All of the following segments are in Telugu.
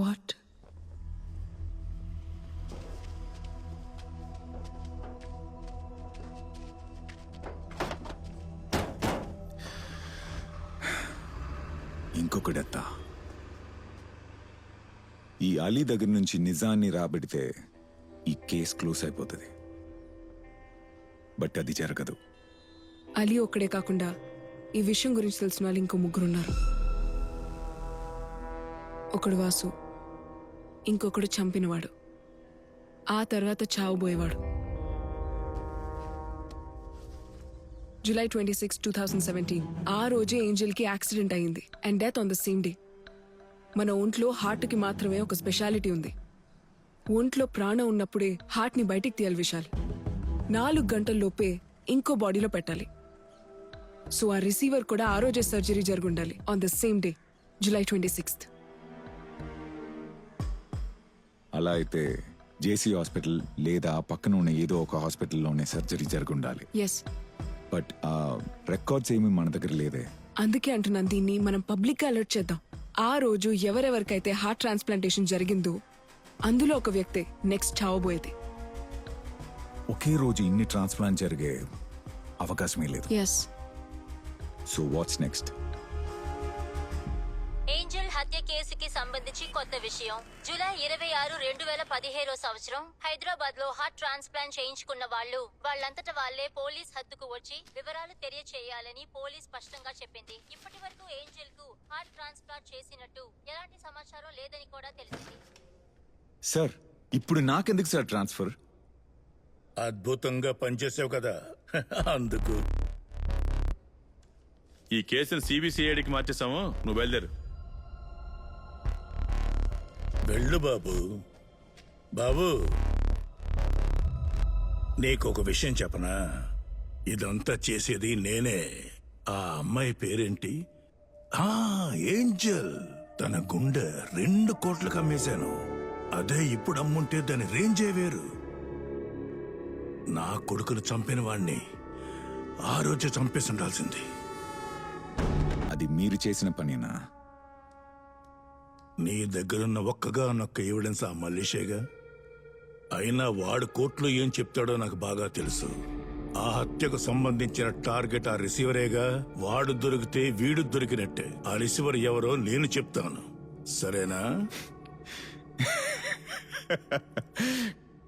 వాట్? ఇంకొకడెత్త. ఈ అలీ దగ్గర నుంచి నిజాన్ని రాబడితే ఈ కేస్ క్లోజ్ అయిపోతుంది. బట్ అది జరగదు. అలీ ఒక్కడే కాకుండా ఈ విషయం గురించి తెలిసిన వాళ్ళు ఇంకో ముగ్గురు ఉన్నారు ఒకడు వాసు ఇంకొకడు చంపినవాడు. ఆ తర్వాత చావుబోయేవాడు. July twenty six two thousand seventeen. ఆ రోజే ఏంజల్కి యాక్సిడెంట్ అయింది and death on the same day. మన ఒంట్లో హార్ట్కి మాత్రమే ఒక స్పెషాలిటీ ఉంది. ఒంట్లో ప్రాణం ఉన్నప్పుడే హార్ట్ని బయటికి తీయాలి విశాల్. నాలుగు గంటల్లోపే ఇంకో బాడీలో పెట్టాలి. సో ఆ రిసీవర్ కూడా ఆ రోజే surgery జరుగుండాలి. On the same day July twenty sixth అలా అయితే జేసీ హాస్పిటల్ లేదా పక్కన ఉన్న ఏదో ఒక హాస్పిటల్లోనే సర్జరీ జరుగుండాలి. ఎస్ బట్ ఆ రికార్డ్స్ ఏమీ మన దగ్గర లేదే. అందుకే అంటున్నాను దీన్ని మనం పబ్లిక్గా అలర్ట్ చేద్దాం. ఆ రోజు ఎవరెవరికైతే హార్ట్ ట్రాన్స్ప్లాంటేషన్ జరిగిందో అందులో ఒక వ్యక్తే నెక్స్ట్ చావబోయేది ఒకే రోజు ఇన్ని ట్రాన్స్ప్లాంట్ జరిగే అవకాశమే లేదు. ఎస్ సో వాట్స్ నెక్స్ట్ కొత్త విషయం జూలై ఇరవై ఆరు రెండు వేల పదిహేడో సంవత్సరం హైదరాబాద్లో హార్ట్ ట్రాన్స్ప్లాంట్ చేయించుకున్న వాళ్ళు వాళ్ళంతట వాళ్ళే పోలీస్ హద్దుకు వచ్చి వివరాలు తెలియచేయాలని పోలీస్ స్పష్టంగా చెప్పింది. ఇప్పటి వరకు ఏంజల్కు హార్ట్ ట్రాన్స్ప్లాంట్ చేసినట్టు ఎలాంటి సమాచారం లేదని కూడా తెలిసింది. సార్ ఇప్పుడు నాకెందుకు సార్ ట్రాన్స్ఫర్? అద్భుతంగా పనిచేసావు కదా. అందుకు. ఈ కేసును సిబిసిఐడికి మార్చేసాము నువ్వు బయలుదేరు. వెళ్ళు బాబు. బాబు నీకొక విషయం చెప్పనా? ఇదంతా చేసేది నేనే. ఆ అమ్మాయి పేరేంటి? ఆ ఏంజల్. తన గుండె రెండు కోట్లకు అమ్మేశాను. అదే ఇప్పుడు అమ్ముంటే దాని రేంజే వేరు. నా కొడుకును చంపిన వాణ్ణి ఆ రోజే చంపేసి ఉండాల్సింది. అది మీరు చేసిన పనేనా? నీ దగ్గరున్న ఒక్కగా నొక్క ఎవిడెన్స్ ఆ మల్లేషేగా? అయినా వాడు కోర్టులో ఏం చెప్తాడో నాకు బాగా తెలుసు. ఆ హత్యకు సంబంధించిన టార్గెట్ ఆ రిసీవరేగా? వాడు దొరికితే వీడు దొరికినట్టే. ఆ రిసీవర్ ఎవరో నేను చెప్తాను. సరేనా?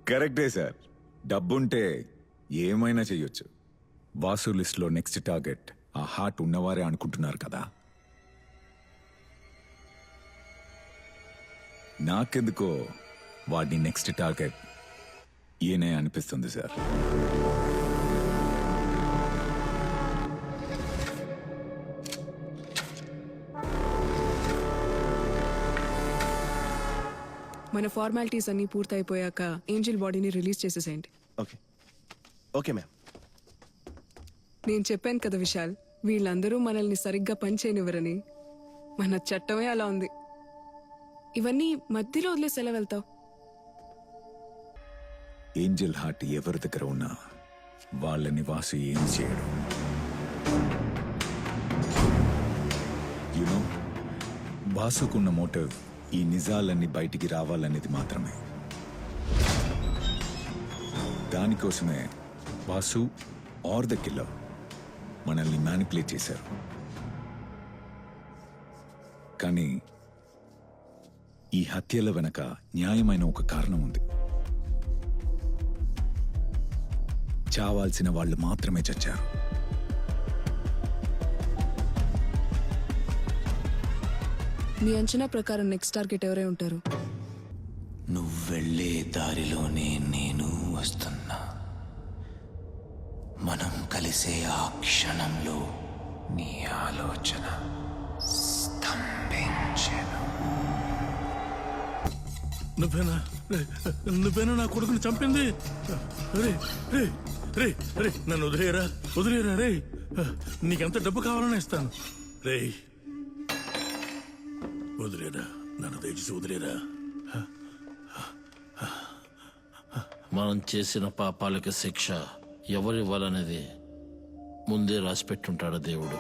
కరెక్టే సార్. డబ్బుంటే ఏమైనా చెయ్యొచ్చు. వాసు లిస్ట్లో నెక్స్ట్ టార్గెట్ ఆ హార్ట్ ఉన్నవారే అనుకుంటున్నారు కదా. నాకెందుకో వాడిని నెక్స్ట్ టార్గెట్ ఈయనే అనిపిస్తుంది సార్ మన ఫార్మాలిటీస్ అన్ని పూర్తయిపోయాక ఏంజల్ బాడీని రిలీజ్ చేసేసేయండి. ఓకే ఓకే మ్యామ్ నేను చెప్పాను కదా విశాల్ వీళ్ళందరూ మనల్ని సరిగ్గా పనిచేయనివ్వరని. మన చట్టమే అలా ఉంది. ఇవన్నీ మధ్యలో వదిలేసి ఎలా వెళ్తావు. ఏంజల్ హార్ట్ ఎవరి దగ్గర ఉన్నా వాళ్ళని వాసు ఏం చేయడు. యునో బాసుకున్న మోటివ్ ఈ నిజాలన్నీ బయటికి రావాలనేది మాత్రమే. దానికోసమే వాసు ఆర్ ద కిల్లర్ మనల్ని మ్యానిపులేట్ చేశారు. కానీ ఈ హత్యల వెనక న్యాయమైన ఒక కారణం ఉంది. చావాల్సిన వాళ్ళు మాత్రమే చచ్చారు. మీ అంచనా ప్రకారం నెక్స్ట్ టార్గెట్ ఎవరై ఉంటారు? నువ్వు వెళ్ళే దారిలోనే నేను వస్తున్నా. మనం కలిసే ఆ క్షణంలో నీ ఆలోచన. నువ్వేనా నువ్వేనా నా కొడుకుని చంపింది రే రే రే రే నన్ను వదిలేరా వదిలేరా రే నీకెంత డబ్బు కావాలని ఇస్తాను రే వదిలేరా నన్ను దయచేసి వదిలేరా మనం చేసిన పాపాలకి శిక్ష ఎవరివ్వాలనేది ముందే రాసి పెట్టుంటాడు దేవుడు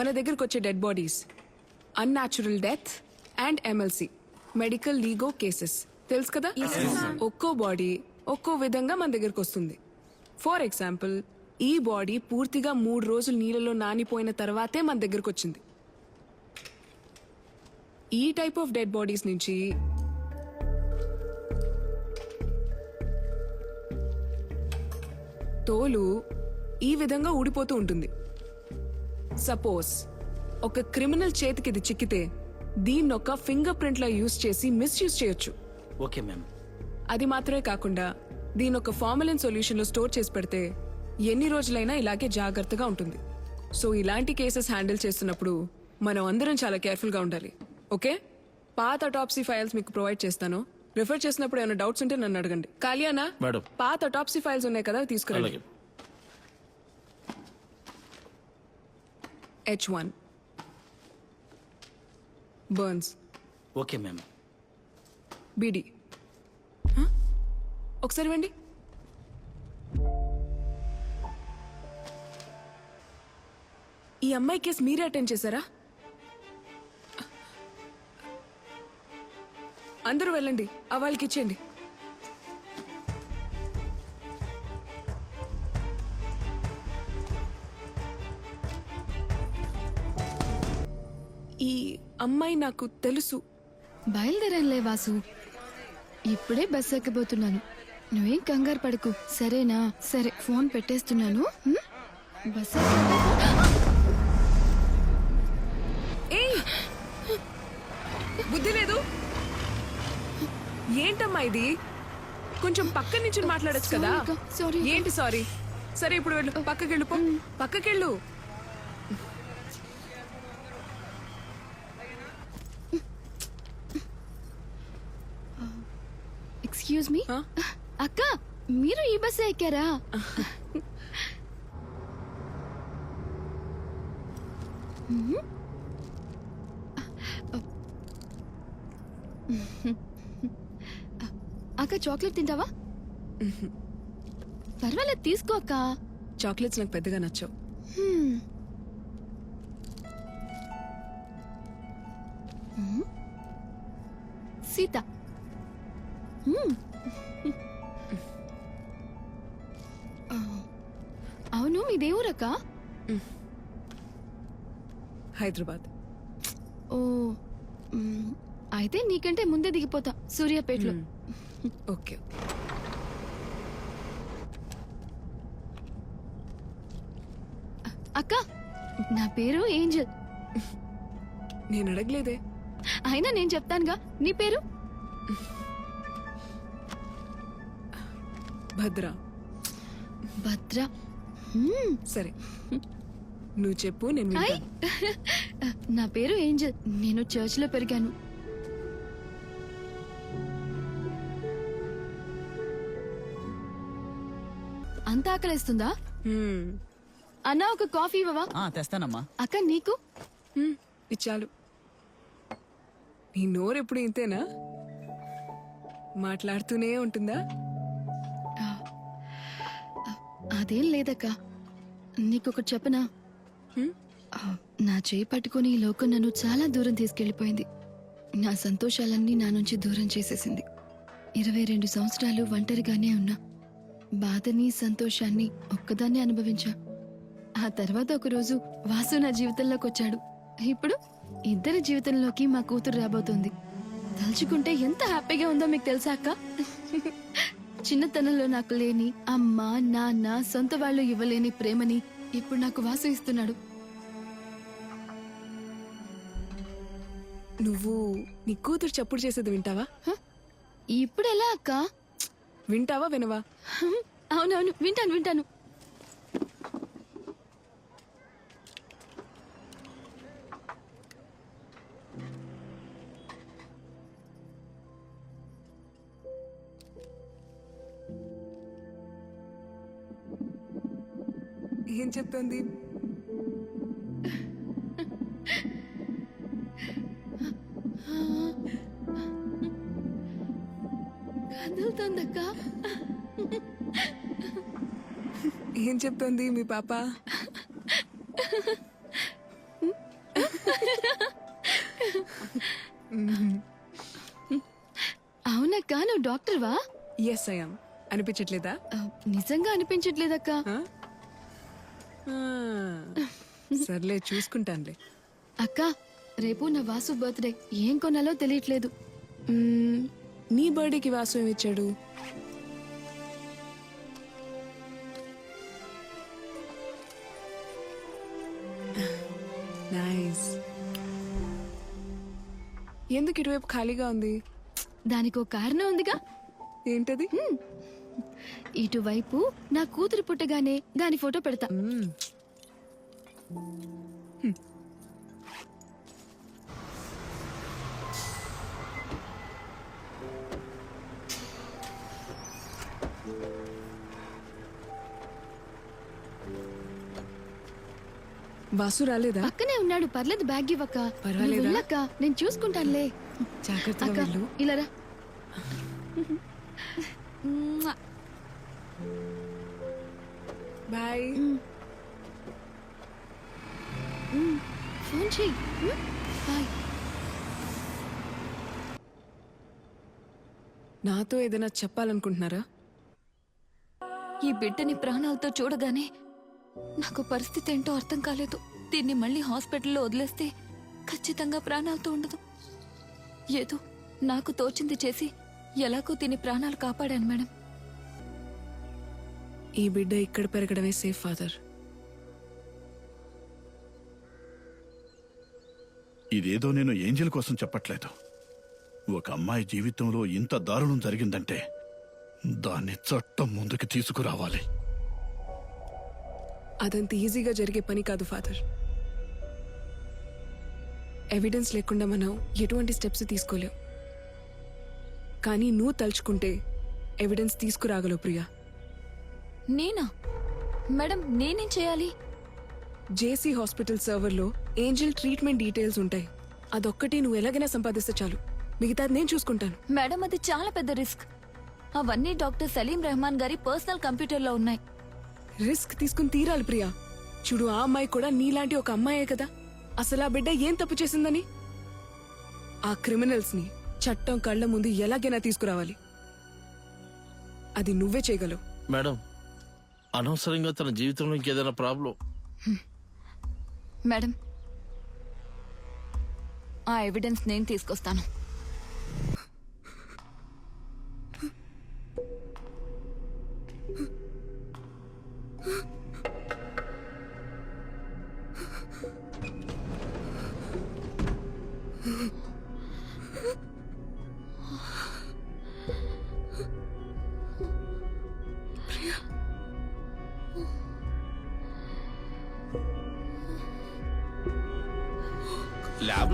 మన దగ్గరకు వచ్చే dead bodies unnatural death and MLC medical legal cases తెలుసు కదా? ఒక్కో బాడీ ఒక్కో విధంగా మన దగ్గరకు వస్తుంది ఫర్ ఎగ్జాంపుల్ ఈ బాడీ పూర్తిగా మూడు రోజులు నీళ్ళలో నానిపోయిన తర్వాతే మన దగ్గరకు వచ్చింది ఈ టైప్ ఆఫ్ డెడ్ బాడీస్ నుంచి తోలు ఈ విధంగా ఊడిపోతూ ఉంటుంది. సపోజ్ ఒక క్రిమినల్ చేతికి ఇది చిక్కితే దీన్ని ఒక ఫింగర్ ప్రింట్ లా యూజ్ చేసి మిస్యూజ్ చేయొచ్చు. Okay ma'am. అది మాత్రమే కాకుండా దీని ఒక ఫార్మలిన్ సొల్యూషన్లో స్టోర్ చేసి పెడితే ఎన్ని రోజులైనా ఇలాగే జాగ్రత్తగా ఉంటుంది. సో ఇలాంటి కేసెస్ హ్యాండిల్ చేస్తున్నప్పుడు మనం అందరం చాలా కేర్ఫుల్గా ఉండాలి. ఓకే? పాత అటాప్సీ ఫైల్స్ మీకు ప్రొవైడ్ చేస్తాను. రిఫర్ చేసినప్పుడు ఏమైనా డౌట్స్ ఉంటే నన్ను అడగండి. కాలియానా. పాత అటాప్సీ ఫైల్స్ ఉన్నాయి కదా తీసుకురండి. H one burns okay ma'am beedi? ఒకసారి ఇవ్వండి. ఈ అమ్మాయి కేసు మీరే అటెండ్ చేశారా? అందరూ వెళ్ళండి. ఆ వాళ్ళకి ఇచ్చేయండి. ఈ అమ్మాయి నాకు తెలుసు. బయలుదేరానులే వాసు. ఇప్పుడే బస్ ఎక్కబోతున్నాను నువ్వేం కంగారు పడకు. సరేనా? సరే ఫోన్ పెట్టేస్తున్నాను? బస్ ఏయ్! బుద్ధి లేదు. ఏంటమ్మా ఇది? కొంచెం పక్క నుంచి మాట్లాడొచ్చు కదా. Sorry అక్క, sorry. ఏంటి సారీ? సరే ఇప్పుడు వెళ్ళు. పక్కకి వెళ్ళు పో పక్కకి ఎక్స్క్యూజ్ మీ? అక్క మీరు ఈ బస్ ఎక్కారా? అక్క చాక్లెట్ తింటావా పర్వాలేదు తీసుకో అక్క చాక్లెట్స్ నాకు పెద్దగా నచ్చవు? సీత అవును మీ దేవురక్క హైదరాబాద్. ఓ అయితే నీకంటే ముందే దిగిపోతా సూర్యాపేటలో. ఓకే. అక్క నా పేరు ఏంజల్. నేను అడగలేదే. అయినా నేను చెప్తానుగా నీ పేరు? భద్ర. భద్ర? హ్మ్. సరే. నువ్వు చెప్పు నేను హాయ్ వింటాను. నా పేరు ఏంజల్. నేను చర్చ్లో పెరిగాను. అంత ఆకలిస్తుందా? హ్మ్. అన్నా ఒక కాఫీ ఇవ్వవా? తెస్తానమ్మా. అక్క నీకు? హ్మ్, ఇది చాలు నీ నోరు ఎప్పుడు ఇంతేనా? మాట్లాడుతూనే ఉంటుందా? అదేం లేదక్క. నీకొకటి చెప్పనా? ఆ, నా చేయి పట్టుకొని ఈ లోకం నన్ను చాలా దూరం తీసుకెళ్ళిపోయింది నా సంతోషాలన్నీ నా నుంచి దూరం చేసేసింది. ఇరవై రెండు సంవత్సరాలు ఒంటరిగానే ఉన్నా. బాధని సంతోషాన్ని ఒక్కదాన్నే అనుభవించా. ఆ తర్వాత ఒకరోజు వాసు నా జీవితంలోకి వచ్చాడు. ఇప్పుడు ఇద్దరి జీవితంలోకి మా కూతురు రాబోతోంది. తలుచుకుంటే ఎంత హ్యాపీగా ఉందో మీకు తెలుసా అక్క? చిన్నతనంలో నాకు లేని అమ్మ నాన్న సొంత వాళ్ళు ఇవ్వలేని ప్రేమని ఇప్పుడు నాకు వాసు ఇస్తున్నాడు నువ్వు నీ కూతురు చప్పుడు చేసేది వింటావా? హ? ఇప్పుడు ఎలా అక్క? వింటావా వినవా? అవునవును వింటాను వింటాను. ఏం చెప్తోంది? కదులుతోందక్క. ఏం చెప్తోంది మీ పాప? అవునక్క నువ్వు డాక్టర్వా? Yes I'm అనిపించట్లేదా? నిజంగా అనిపించట్లేదక్క. సర్లే చూసుకుంటానులే. అక్క రేపు నా వాసు బర్త్డే. ఏం కొనాలో తెలియట్లేదు. మ్మ్, నీ బర్త్డేకి వాసు ఏమి ఇచ్చాడు? నైస్. ఎందుకు ఇటువైపు ఖాళీగా ఉంది? దానికో కారణం ఉందిగా. ఏంటది? ఇటువైపు నా కూతురు పుట్టగానే దాని ఫోటో పెడతా. వాసు రాలేదా పక్కనే ఉన్నాడు పర్లేదు బ్యాగ్ ఇవ్వక్క పర్వాలేదా? వెళ్ళక్క నేను చూసుకుంటానులే జాగ్రత్తగా అక్క వెళ్ళు ఇలా రా. బాయ్. Phone um, bye. నాతో ఏదైనా చెప్పాలనుకుంటున్నారా? ఈ బిడ్డని ప్రాణాలతో చూడగానే నాకు పరిస్థితి ఏంటో అర్థం కాలేదు. దీన్ని మళ్ళీ హాస్పిటల్లో వదిలేస్తే ఖచ్చితంగా ప్రాణాలతో ఉండదు. ఏదో నాకు తోచింది చేసి ఎలాగో దీని ప్రాణాలు కాపాడాను మేడం. ఈ బిడ్డ ఇక్కడ పెరగడమే సేఫ్ ఫాదర్ ఇదేదో నేను ఏంజల్ కోసం చెప్పట్లేదు. ఒక అమ్మాయి జీవితంలో ఇంత దారుణం జరిగిందంటే దాన్ని చట్టం ముందుకు తీసుకురావాలి. అదంత ఈజీగా జరిగే పని కాదు ఫాదర్ ఎవిడెన్స్ లేకుండా మనం ఎటువంటి స్టెప్స్ తీసుకోలేం. కానీ నువ్వు తలుచుకుంటే ఎవిడెన్స్ తీసుకురాగలవు ప్రియా. నేనా? మేడం నేనేం చేయాలి? జేసీ హాస్పిటల్ సర్వర్లో ఏంజల్ ట్రీట్మెంట్ డీటెయిల్స్ ఉంటాయి. అదొక్కటి నువ్వు ఎలాగైనా సంపాదిస్తే చాలు. మిగతాది నేను చూసుకుంటాను. మేడం అది చాలా పెద్ద రిస్క్. అవన్నీ డాక్టర్ సలీం రెహమాన్ గారి పర్సనల్ కంప్యూటర్లో ఉన్నాయి. రిస్క్ తీసుకుని తీరాలి ప్రియా. చూడు ఆ అమ్మాయి కూడా నీలాంటి ఒక అమ్మాయే కదా. అసలు ఆ బిడ్డ ఏం తప్పు చేసిందని? ఆ క్రిమినల్స్ని చట్టం కళ్ళ ముందు ఎలాగైనా తీసుకురావాలి. అది నువ్వే చేయగలవు. మేడం అనవసరంగా తన జీవితంలో ఇంకేదైనా ప్రాబ్లం? మేడం ఆ ఎవిడెన్స్ నేను తీసుకొస్తాను.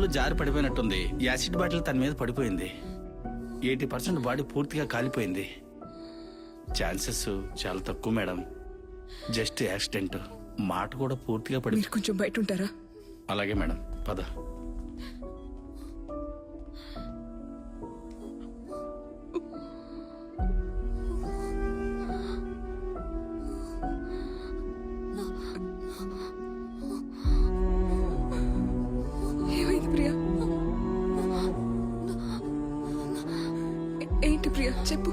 ల్యాబ్లో జారి పడిపోయినట్టుంది. యాసిడ్ బాటిల్ తన మీద పడిపోయింది. ఎయిటీ పర్సెంట్ బాడీ పూర్తిగా కాలిపోయింది. ఛాన్సెస్ చాలా తక్కువ మేడం. Just accident. మాట కూడా పూర్తిగా పడి మీరు కొంచెం బయట ఉంటారా? అలాగే మేడం. పద. ఏంటి ప్రియా? చెప్పు.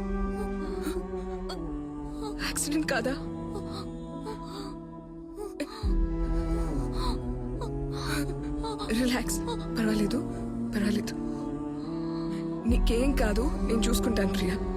యాక్సిడెంట్ కాదా? రిలాక్స్. పర్వాలేదు. పర్వాలేదు. నీకేం కాదు నేను చూసుకుంటాను ప్రియా.